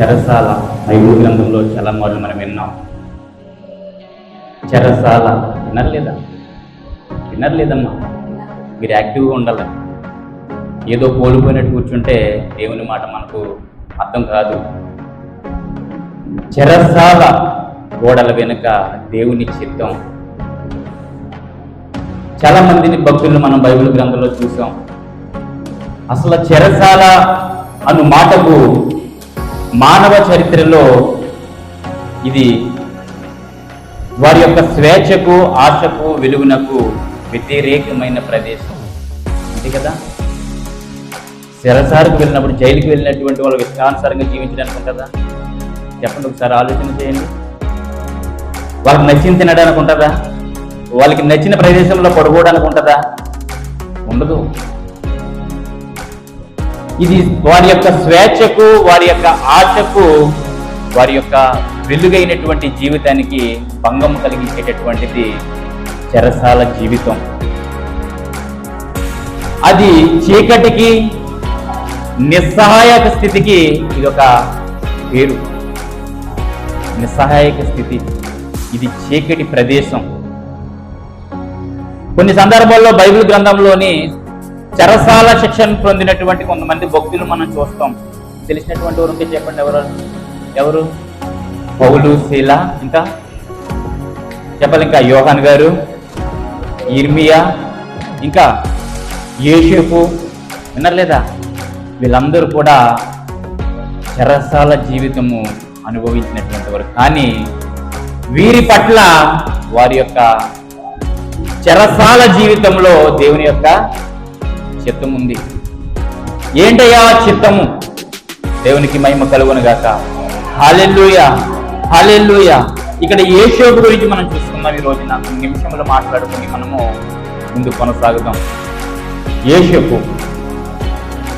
చెరసాల బైబుల్ గ్రంథంలో చాలా మార్లు మనం విన్నాం. చెరసాల వినర్లేదా? వినర్లేదమ్మా. మీరు యాక్టివ్గా ఉండాలి? ఏదో కోల్పోయినట్టు కూర్చుంటే దేవుని మాట మనకు అర్థం కాదు. చెరసాల గోడల వెనుక దేవుని చిత్తం. చాలా మందిని భక్తులను మనం బైబిల్ గ్రంథంలో చూసాం. అసలు చెరసాల అను మాటకు మానవ చరిత్రలో ఇది వారి యొక్క స్వేచ్ఛకు ఆశకు వెలుగునకు వ్యతిరేకమైన ప్రదేశం. అంతే కదా? చెరసాలకు వెళ్ళినప్పుడు జైలుకి వెళ్ళినటువంటి వాళ్ళు ఇష్టానుసారంగా జీవించడానికి ఉంటుందా? చెప్పండి ఒకసారి ఆలోచన చేయండి. వాళ్ళకి నచ్చింది తినడానికి ఉంటుందా? వాళ్ళకి నచ్చిన ప్రదేశంలో పడుకోవడానికి ఉంటుందా? ఉండదు. ఇది వారి యొక్క స్వేచ్ఛకు వారి యొక్క ఆశకు వారి యొక్క వెలుగైనటువంటి జీవితానికి భంగం కలిగించేటటువంటిది చెరసాల జీవితం. అది చీకటికి నిస్సహాయక స్థితికి ఇది ఒక పేరు. నిస్సహాయక స్థితి. ఇది చీకటి ప్రదేశం. కొన్ని సందర్భాల్లో బైబిల్ గ్రంథంలోని చెరసాల శిక్షణ పొందినటువంటి కొంతమంది భక్తులు మనం చూస్తాం. తెలిసినటువంటి వారు చెప్పండి ఎవరు? ఎవరు? పౌలు శీల ఇంకా? చెప్పాలి ఇంకా యోహాన్ గారు ఇర్మియా ఇంకా యేషుపు విన్నారు లేదా వీళ్ళందరూ కూడా చెరసాల జీవితము అనుభవించినటువంటి వారు. కానీ వీరి పట్ల వారి యొక్క చెరసాల జీవితంలో దేవుని యొక్క చిత్తం ఉంది ఏంటయ్యా చిత్తము? దేవునికి మహిమ కలుగునుగాక. Hallelujah hallelujah. ఇక్కడ యేషోబు గురించి మనం చూసుకుందాం ఈ రోజున కొన్ని నిమిషంలో మాట్లాడుకుని మనము ముందు కొనసాగుదాం. యేషోపు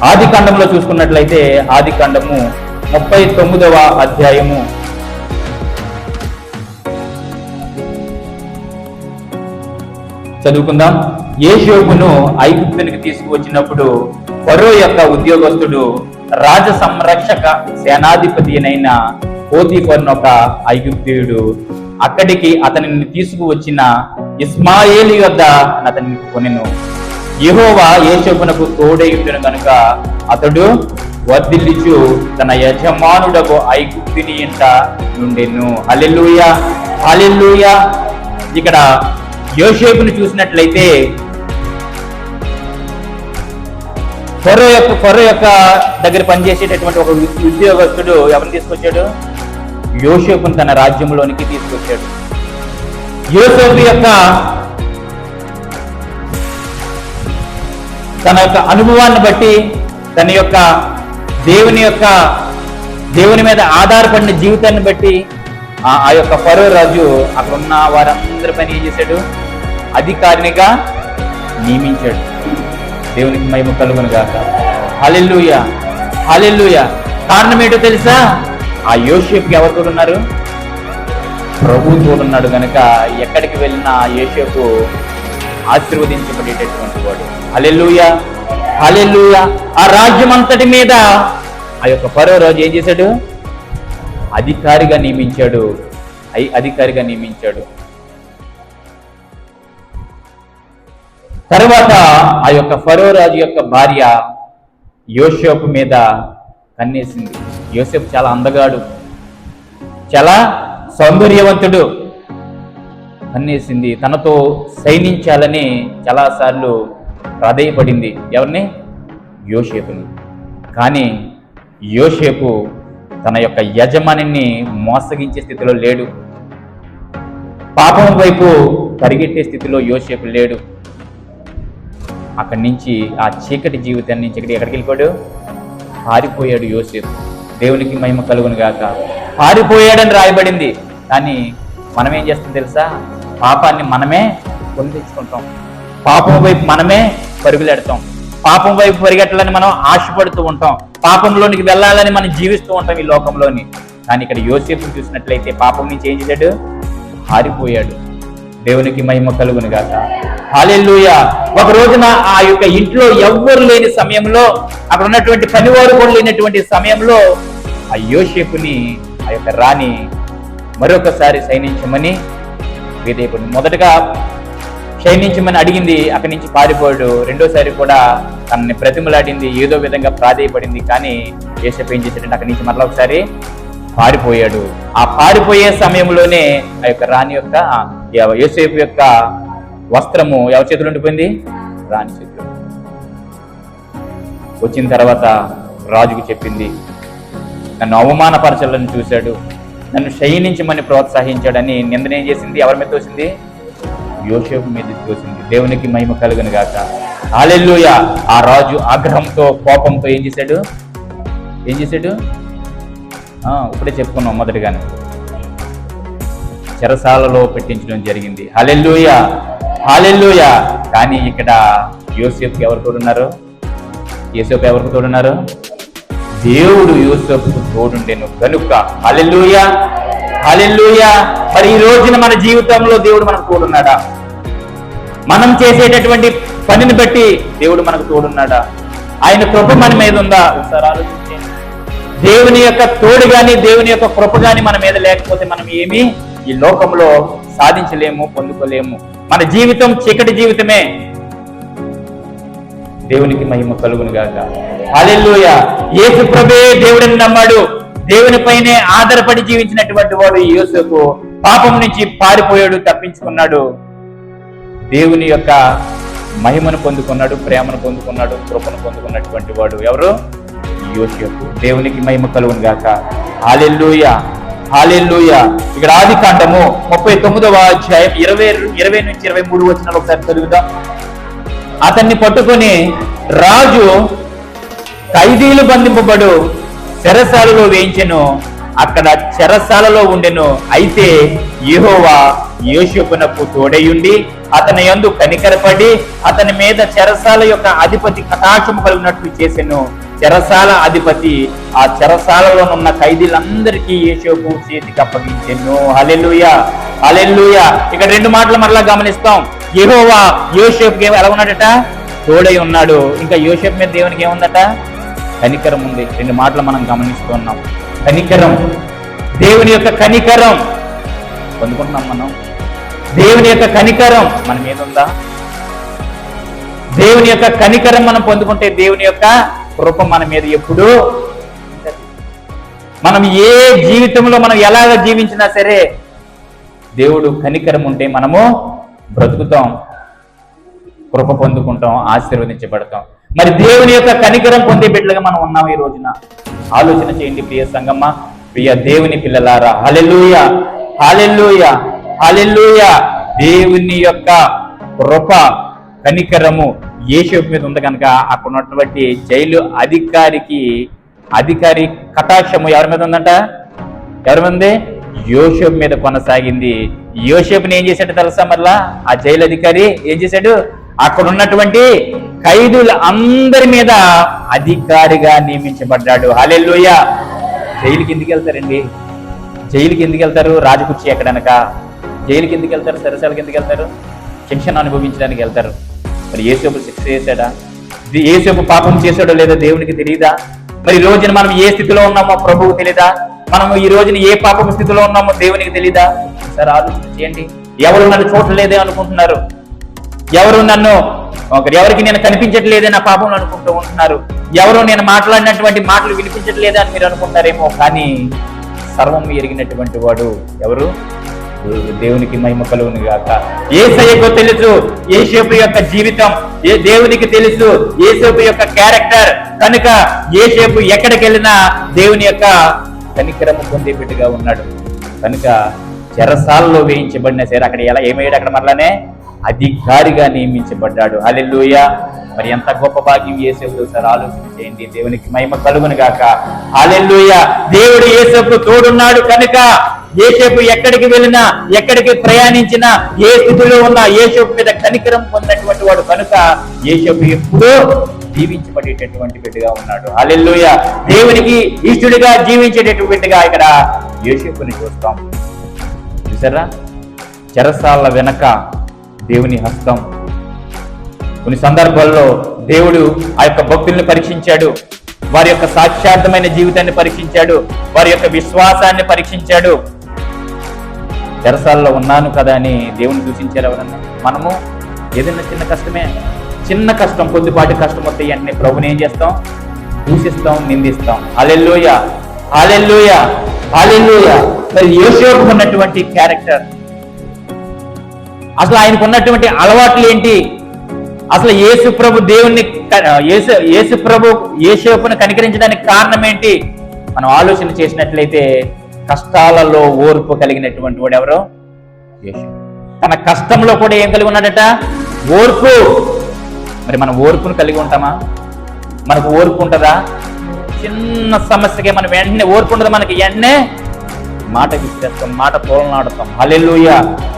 ఆది కాండంలో చూసుకున్నట్లయితే ఆది కాండము ముప్పై తొమ్మిదవ అధ్యాయము చదువుకుందాం. యేషోబును ఐగుప్తునికి తీసుకువచ్చినప్పుడు ఫరో యొక్క ఉద్యోగస్తుడు రాజ సంరక్షక సేనాధిపతి అయిన పోతీఫర్ను ఒక ఐగుప్తియుడు. అక్కడికి అతనిని తీసుకువచ్చిన ఇస్మాయేలి యొద్ద అతనిని కొనెను. యహోవా యేషోబునకు తోడయుండును కనుక అతడు వర్ధిల్లిచు తన యజమానుడకు ఐగుప్తిని ఇంట నుండెను. హల్లెలూయ! హల్లెలూయ! ఇక్కడ యోషేపును చూసినట్లయితే ఫరో యొక్క ఫరో యొక్క దగ్గర పనిచేసేటటువంటి ఒక ఉద్యోగస్తుడు ఎవరిని తీసుకొచ్చాడు? యోసేపును తన రాజ్యంలోనికి తీసుకొచ్చాడు. యోసేపు యొక్క తన యొక్క అనుభవాన్ని బట్టి తన యొక్క దేవుని యొక్క దేవుని మీద ఆధారపడిన జీవితాన్ని బట్టి ఆ యొక్క ఫరో రాజు అక్కడ ఉన్న వారందరి పని ఏం చేశాడు? అధికారినిగా నియమించాడు. దేవునికి మహిమ కలుగును గాక. Hallelujah hallelujah. కారణం ఏంటో తెలుసా? ఆ యోషేపుకి ఎవరు తోడున్నారు? ప్రభు తోడున్నాడు గనక ఎక్కడికి వెళ్ళినా ఆ యోషేపు ఆశీర్వదించబడేటటువంటి వాడు. Hallelujah hallelujah. ఆ రాజ్యం అంతటి మీద ఆ యొక్క పరో రాజు ఏం చేశాడు? అధికారిగా నియమించాడు. ఐ- అధికారిగా నియమించాడు. తర్వాత ఆ యొక్క ఫరో రాజు యొక్క భార్య యోసేపు మీద కన్నేసింది. యోసేపు చాలా అందగాడు చాలా సౌందర్యవంతుడు. కన్నేసింది. తనతో సైనించాలని చాలాసార్లు ప్రాధేయపడింది. ఎవరిని? యోషేపుని కానీ యోషేపు తన యొక్క యజమానిని మోసగించే స్థితిలో లేడు. పాపం వైపు పరిగెట్టే స్థితిలో యోసేపు లేడు. అక్కడి నుంచి ఆ చీకటి జీవితాన్ని నుంచి ఎక్కడికి ఎక్కడికి వెళ్ళిపోయాడు? పారిపోయాడు యోసేపు. దేవునికి మహిమ కలుగును గాక. పారిపోయాడని రాయబడింది. కానీ మనం ఏం చేస్తాం తెలుసా? పాపాన్ని మనమే కొని తెచ్చుకుంటాం పాపం వైపు మనమే పరుగులెడతాం. పాపం వైపు పరిగెట్టాలని మనం ఆశపడుతూ ఉంటాం. పాపంలోనికి వెళ్ళాలని మనం జీవిస్తూ ఉంటాం ఈ లోకంలోని. కానీ ఇక్కడ యోసేపు చూసినట్లయితే పాపం నుంచి ఏం చేశాడు? పారిపోయాడు. దేవునికి మహిమ కలుగును గాక. హాలెల్లుయా! ఒక రోజున ఆ యొక్క ఇంట్లో ఎవ్వరు లేని సమయంలో అక్కడ ఉన్నటువంటి పనివారు కూడా లేనటువంటి సమయంలో ఆ యోషేపుని ఆ యొక్క రాణి మరొకసారి సైనించమని వేదేపడింది మొదటగా క్షయించమని అడిగింది అక్కడి నుంచి పారిపోయాడు. రెండోసారి కూడా తనని ప్రతిమలాడింది ఏదో విధంగా ప్రాధేయపడింది. కానీ యోసేపు ఏం చేశాడంటే అక్కడి నుంచి మరలా ఒకసారి పారిపోయాడు. ఆ పారిపోయే సమయంలోనే ఆ యొక్క రాణి యొక్క యోసేపు యొక్క వస్త్రము ఎవరి చేతులు ఉండిపోయింది? రాణి చేతులు. వచ్చిన తర్వాత రాజుకు చెప్పింది నన్ను అవమానపరచాలని చూశాడు. నన్ను శయనించమని ప్రోత్సహించాడని నిందనేం చేసింది? ఎవరి మీద తోసింది? యోసేపు మీద తోసింది. దేవునికి మహిమ కలుగును గాక. ఆలెల్లుయ ఆ రాజు ఆగ్రహంతో కోపంతో ఏం చేశాడు? ఏం చేశాడు? ఆ, ఇప్పుడే చెప్పుకున్నాం మొదటిగానే. చెరసాలలో పెట్టించడం జరిగింది. Hallelujah hallelujah. కానీ ఇక్కడ యూసెఫ్ ఎవరు తోడున్నారు యూసెఫ్ ఎవరికి తోడున్నారు దేవుడు యూసెఫ్ తోడుండెను కనుక. హల్లెలూయా. హల్లెలూయా. మరి ఈ రోజున మన జీవితంలో దేవుడు మనకు తోడున్నాడా? మనం చేసేటటువంటి పనిని బట్టి దేవుడు మనకు తోడున్నాడా? ఆయన కృప మన మీద ఉందా? ఒకసారి ఆలోచించండి. దేవుని యొక్క తోడు కానీ దేవుని యొక్క కృప కానీ మన మీద లేకపోతే మనం ఏమీ ఈ లోకంలో సాధించలేము పొందుకోలేము. మన జీవితం చీకటి జీవితమే. దేవునికి మహిమ కలుగును గాక. హల్లెలూయా. ఏసు ప్రభే దేవుడిని నమ్మాడు. దేవుని పైనే ఆధారపడి జీవించినటువంటి వాడు ఈ పాపం నుంచి పారిపోయాడు తప్పించుకున్నాడు. దేవుని యొక్క మహిమను పొందుకున్నాడు ప్రేమను పొందుకున్నాడు కృపను పొందుకున్నటువంటి వాడు ఎవరు? యోసేపు దేవునికి మహిమ కలుగును గాక. హాలెల్లుయ. హాలెల్లుయ. ఇక్కడ ఆది కాండము ముప్పై తొమ్మిదవ అధ్యాయం ఇరవై ఇరవై నుంచి ఇరవై మూడు వచ్చిన ఒకసారి చదువుదాం. అతన్ని పట్టుకొని రాజు ఖైదీలు బంధింపబడు చెరసాలలో వేయించెను. అక్కడ చెరసాలలో ఉండెను. అయితే యహోవా యోషపునకు తోడయుండి అతని యందు కనికరపడి అతని మీద చెరసాల యొక్క అధిపతి కటాక్షము కలిగినట్లు చేసెను. చెరసాల అధిపతి. ఆ చెరసాలలోనున్న ఖైదీలందరికీ యేషోపు చేతికి అప్పగించెను. Hallelujah hallelujah. ఇక్కడ రెండు మాటలు మరలా గమనిస్తాం. యహోవా యోషేపుకి ఎలా ఉన్నాడట? తోడై ఉన్నాడు. ఇంకా యోషేపు మీద దేవునికి ఏముందట? కనికరం ఉంది. రెండు మాటలు మనం గమనిస్తున్నాం కనికరం. దేవుని యొక్క కనికరం. పొందుకుంటున్నాం మనం. దేవుని యొక్క కనికరం. మన మీద ఉందా దేవుని యొక్క కనికరం మనం పొందుకుంటే దేవుని యొక్క కృప మన మీద ఎప్పుడూ మనం ఏ జీవితంలో మనం ఎలాగ జీవించినా సరే దేవుడు కనికరం ఉంటే మనము బ్రతుకుతాం కృప పొందుకుంటాం ఆశీర్వదించబడతాం. మరి దేవుని యొక్క కనికరం పొందే బిడ్డలుగా మనం ఉన్నాం ఈ రోజున. ఆలోచన చేయండి ప్రియ సంగమ్మ ప్రియ దేవుని పిల్లలారా. హలెలూయ హలెలూయ హలెలూయ దేవుని యొక్క కృప కనికరము యేషోపు మీద ఉంది కనుక అక్కడ ఉన్నటువంటి జైలు అధికారికి అధికారి కటాక్షము ఎవరి మీద ఉందంట? ఎవరి మీద? ఉంది యోషేపు మీద కొనసాగింది. యోషేపుని ఏం చేశాడు తెలుసా మరలా? ఆ జైలు అధికారి ఏం చేశాడు? అక్కడ ఉన్నటువంటి ఖైదుల అందరి మీద అధికారిగా నియమించబడ్డాడు. హలెల్లుయ! జైలుకి ఎందుకు వెళ్తారండి? జైలుకి ఎందుకు వెళ్తారు? రాజకుర్చి ఎక్కడనక? జైలుకి ఎందుకు వెళ్తారు? సరసాలకి ఎందుకు వెళ్తారు? శిక్షణ అనుభవించడానికి వెళ్తారు. మరి ఏసేపు శిక్ష చేశాడా? ఏసేపు పాపం చేశాడో లేదో దేవునికి తెలియదా మరి ఈ రోజున మనం ఏ స్థితిలో ఉన్నామో ప్రభువు తెలీదా? మనం ఈ రోజున ఏ పాపం స్థితిలో ఉన్నామో దేవునికి తెలీదా? సరే ఆలోచన చేయండి. ఎవరు నన్ను చూడలేదే అనుకుంటున్నారు? ఎవరు నన్ను ఒకరు ఎవరికి నేను కనిపించట్లేదే నా పాపం అనుకుంటూ ఉంటున్నారు? ఎవరు నేను మాట్లాడినటువంటి మాటలు వినిపించట్లేదే అని మీరు అనుకుంటారేమో కానీ సర్వం ఎరిగినటువంటి వాడు ఎవరు? దేవునికి మహిమ కలుగును గాక. ఏసయ్యకు తెలుసు ఏసేపు యొక్క జీవితం ఏ దేవునికి తెలుసు ఏసేపు యొక్క క్యారెక్టర్. కనుక ఏసేపు ఎక్కడికి వెళ్ళినా దేవుని యొక్క కనికరము పొందే బిడ్డగా ఉన్నాడు. కనుక చెరసాలలో వేయించబడిన సరే అక్కడ ఎలా ఏమయ్యాడు అక్కడ మరలానే? అధికారిగా నియమించబడ్డాడు. అలెల్లుయ మరి ఎంత గొప్ప భాగ్యం ఏసేపు సార్ ఆలోచన చేయండి దేవునికి మహిమ కలుగును గాక. అలెల్లుయ దేవుడు ఏసేపు తోడున్నాడు కనుక యేసేపు ఎక్కడికి వెళ్ళినా ఎక్కడికి ప్రయాణించినా ఏ స్థితిలో ఉన్నా ఏసేపు మీద కనికరం పొందినటువంటి వాడు కనుక ఏసేపు ఎప్పుడూ జీవించబడేటటువంటి బిడ్డగా ఉన్నాడు. అల్లెల్లోయ దేవునికి ఇష్టడిగా జీవించేటటువంటి బిడ్డగా ఇక్కడ యేసేపుని చూస్తాం. చూసారా? చెరసాల వెనక దేవుని హస్తం. కొన్ని సందర్భాల్లో దేవుడు ఆ యొక్క భక్తుల్ని పరీక్షించాడు. వారి యొక్క సాక్షార్థమైన జీవితాన్ని పరీక్షించాడు. వారి యొక్క విశ్వాసాన్ని పరీక్షించాడు. చెరసాలలో ఉన్నాను కదా అని దేవుని దూషించారు ఎవరన్నా? మనము ఏదైనా చిన్న కష్టమే. చిన్న కష్టం కొద్దిపాటి కష్టం వస్తే వెంటనే ప్రభుని ఏం చేస్తాం? దూషిస్తాం నిందిస్తాం. అలెల్లోయ అలెల్లోయ అలెల్లోయ మరి యోసేపు ఉన్నటువంటి క్యారెక్టర్ అసలు ఆయనకు ఉన్నటువంటి అలవాట్లు ఏంటి? అసలు యేసు ప్రభు దేవుణ్ణి క- యేసు యేసు ప్రభు యేసేపును కనికరించడానికి కారణం ఏంటి? మనం ఆలోచన చేసినట్లయితే కష్టాలలో ఓర్పు కలిగినటువంటి వాడు ఎవరు? యేసు. తన కష్టంలో కూడా ఏం కలిగి ఉన్నాడట? ఓర్పు. మరి మనం ఓర్పును కలిగి ఉంటామా? మనకు ఓర్పు ఉంటుందా? చిన్న సమస్యకే మనం వెంటనే ఓర్పు ఉండదు మనకి. వెంటనే మాట విసిరేస్తాం మాట తోలనాడుతాం. Hallelujah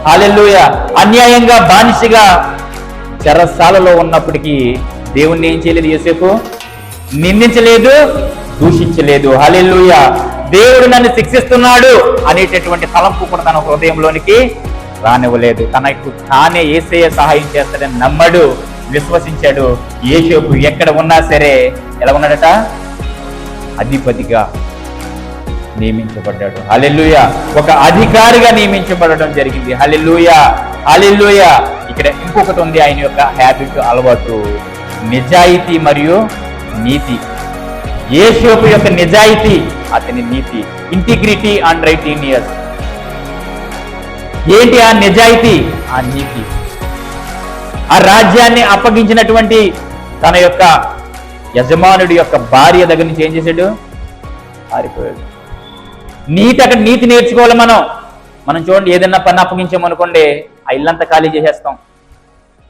hallelujah. అన్యాయంగా బానిసగా చెరసాలలో ఉన్నప్పటికీ దేవుణ్ణి ఏం చేయలేదు యోసేపు? నిందించలేదు దూషించలేదు. హలెల్లుయ. దేవుడు నన్ను శిక్షిస్తున్నాడు అనేటటువంటి తలంపు కూడా తన హృదయంలోనికి రానివ్వలేదు. తనకు తానే ఏసయ్య సహాయం చేస్తాడని నమ్మడు విశ్వసించాడు. ఏషోపు ఎక్కడ ఉన్నా సరే ఎలా ఉన్నాడట? అధిపతిగా నియమించబడ్డాడు. హలెల్లుయ. ఒక అధికారిగా నియమించబడడం జరిగింది. హలెల్లుయ. హలెల్లుయ. ఇక్కడ ఇంకొకటి ఉంది ఆయన యొక్క హ్యాబిట్ అలవాటు. నిజాయితీ మరియు నీతి. ఏషోపు యొక్క నిజాయితీ. అతని నీతి ఇంటిగ్రిటీ అండ్ రైట్ రైటీనియస్ ఏంటి ఆ నిజాయితీ? ఆ నీతి. ఆ రాజ్యాన్ని అప్పగించినటువంటి తన యొక్క యజమానుడి యొక్క భార్య దగ్గర నుంచి ఏం చేశాడు? పారిపోయాడు. నీతి అక్కడ నీతి నేర్చుకోవాలి మనం. మనం చూడండి ఏదైనా పని అప్పగించామనుకోండి ఆ ఇల్లంతా ఖాళీ చేసేస్తాం.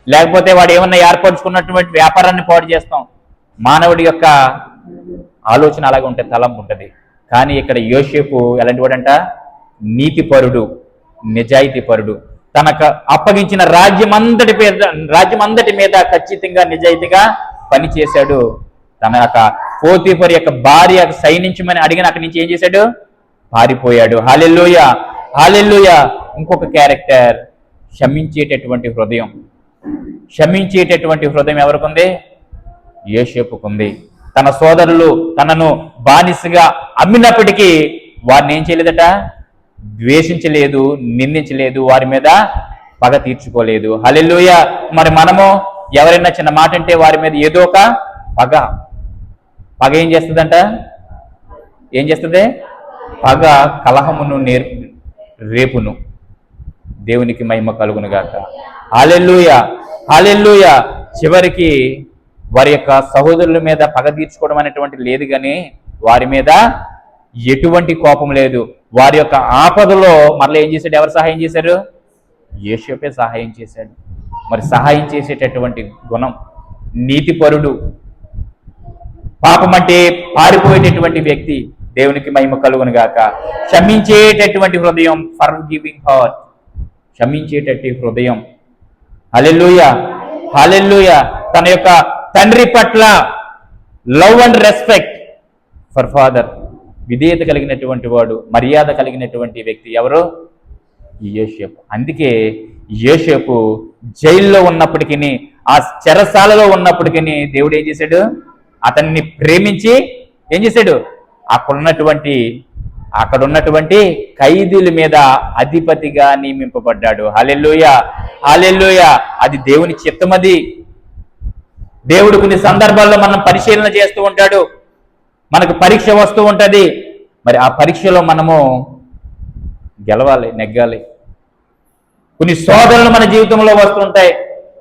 లేకపోతే వాడు ఏమన్నా ఏర్పరచుకున్నటువంటి వ్యాపారాన్ని పాడు చేస్తాం. మానవుడి యొక్క ఆలోచన అలాగే ఉంటుంది తలంపు ఉంటుంది. కానీ ఇక్కడ యోసేపు ఎలాంటి వాడంట? నీతిపరుడు నిజాయితీపరుడు. తనకు అప్పగించిన రాజ్యం అంతటి మీద రాజ్యం అంతటి మీద ఖచ్చితంగా నిజాయితీగా పనిచేశాడు తన యొక్క పోతీపరి యొక్క భార్య సైనించమని అడిగిన అక్కడి నుంచి ఏం చేశాడు? పారిపోయాడు. హాలెల్లుయ! హాలెల్లుయ! ఇంకొక క్యారెక్టర్. క్షమించేటటువంటి హృదయం. క్షమించేటటువంటి హృదయం ఎవరికి ఉంది యేషేపుకుంది తన సోదరులు తనను బానిసగా అమ్మినప్పటికీ వారిని ఏం చేయలేదట? ద్వేషించలేదు నిందించలేదు వారి మీద పగ తీర్చుకోలేదు. హలెల్లుయ! మరి మనము ఎవరైనా చిన్న మాట అంటే వారి మీద ఏదో ఒక పగ. పగ ఏం చేస్తుందంట? ఏం చేస్తుంది? పగ కలహమును నేర్ రేపును. దేవునికి మహిమ కలుగును గాక. హాలెల్లుయ! హాలెల్లుయ! చివరికి వారి యొక్క సహోదరుల మీద పగ తీర్చుకోవడం అనేటువంటి లేదు కానీ వారి మీద ఎటువంటి కోపం లేదు. వారి యొక్క ఆపదలో మరలా ఏం చేశాడు? ఎవరు సహాయం చేశారు? యేషోపే సహాయం చేశాడు. మరి సహాయం చేసేటటువంటి గుణం నీతిపరుడు పాపం అంటే పారిపోయేటటువంటి వ్యక్తి దేవునికి మహిమ కలుగును గాక. క్షమించేటటువంటి హృదయం ఫర్ గివింగ్ హార్ట్ క్షమించేటట్టు హృదయం. Hallelujah hallelujah. తన యొక్క తండ్రి పట్ల love and respect for father విధేయత కలిగినటువంటి వాడు మర్యాద కలిగినటువంటి వ్యక్తి ఎవరు? ఈ అందుకే యోషేపు జైల్లో ఉన్నప్పటికీ ఆ చెరసాలలో ఉన్నప్పటికీ దేవుడు ఏం చేశాడు? అతన్ని ప్రేమించి ఏం చేశాడు? అక్కడున్నటువంటి అక్కడ ఉన్నటువంటి ఖైదీల మీద అధిపతిగా నియమింపబడ్డాడు. హాలెల్లోయ! హాలెల్లోయ! అది దేవుని చిత్తమది. దేవుడు కొన్ని సందర్భాల్లో మనం పరిశీలన చేస్తూ ఉంటాడు. మనకు పరీక్ష వస్తూ ఉంటుంది. మరి ఆ పరీక్షలో మనము గెలవాలి నెగ్గాలి. కొన్ని శోధనలు మన జీవితంలో వస్తుంటాయి.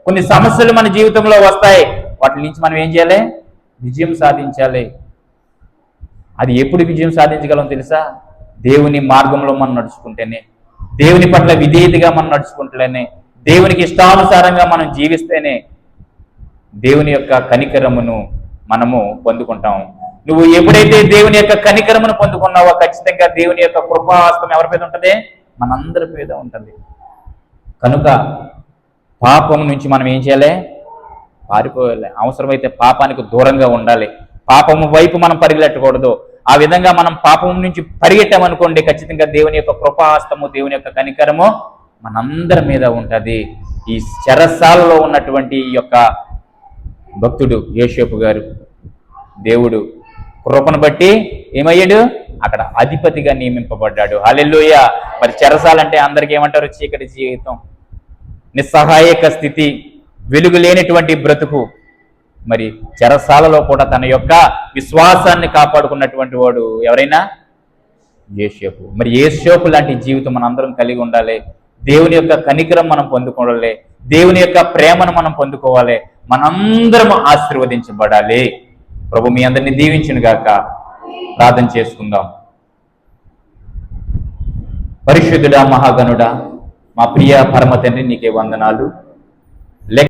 కొన్ని సమస్యలు మన జీవితంలో వస్తాయి. వాటి నుంచి మనం ఏం చేయాలి? విజయం సాధించాలి. అది ఎప్పుడు విజయం సాధించగలం తెలుసా? దేవుని మార్గంలో మనం నడుచుకుంటేనే దేవుని పట్ల విధేయతగా మనం నడుచుకుంటేనే దేవునికి ఇష్టానుసారంగా మనం జీవిస్తేనే దేవుని యొక్క కనికరమును మనము పొందుకుంటాం. నువ్వు ఎప్పుడైతే దేవుని యొక్క కనికరమును పొందుకున్నావో ఖచ్చితంగా దేవుని యొక్క కృపాహస్తం ఎవరి మీద ఉంటుంది? మనందరి మీద ఉంటుంది. కనుక పాపం నుంచి మనం ఏం చేయాలి? పారిపోయాలి అవసరమైతే పాపానికి దూరంగా ఉండాలి. పాపము వైపు మనం పరిగెట్టకూడదు ఆ విధంగా మనం పాపం నుంచి పరిగెట్టామనుకోండి ఖచ్చితంగా దేవుని యొక్క కృపాహస్తము దేవుని యొక్క కనికరము మనందరి మీద ఉంటుంది. ఈ చెరసాలలో ఉన్నటువంటి ఈ యొక్క భక్తుడు యేషోపు గారు దేవుడు కృపను బట్టి ఏమయ్యాడు? అక్కడ అధిపతిగా నియమింపబడ్డాడు. హల్లెలూయ! మరి చెరసాలంటే అందరికి ఏమంటారు? చీకటి జీవితం. నిస్సహాయక స్థితి వెలుగు లేనటువంటి బ్రతుకు. మరి చెరసాలలో కూడా తన యొక్క విశ్వాసాన్ని కాపాడుకున్నటువంటి వాడు ఎవరైనా? ఏషోపు మరి ఏషోపు లాంటి జీవితం మనం అందరం కలిగి ఉండాలి. దేవుని యొక్క కనికరం మనం పొందుకోవాలి. దేవుని యొక్క ప్రేమను మనం పొందుకోవాలి. మనందరం ఆశీర్వదించబడాలి. ప్రభు మీ అందరిని దీవించిన గాక. ప్రార్థన చేసుకుందాం. పరిశుద్ధుడా మహాగణుడా మా ప్రియ పరమ తండ్రి నీకే వందనాలు.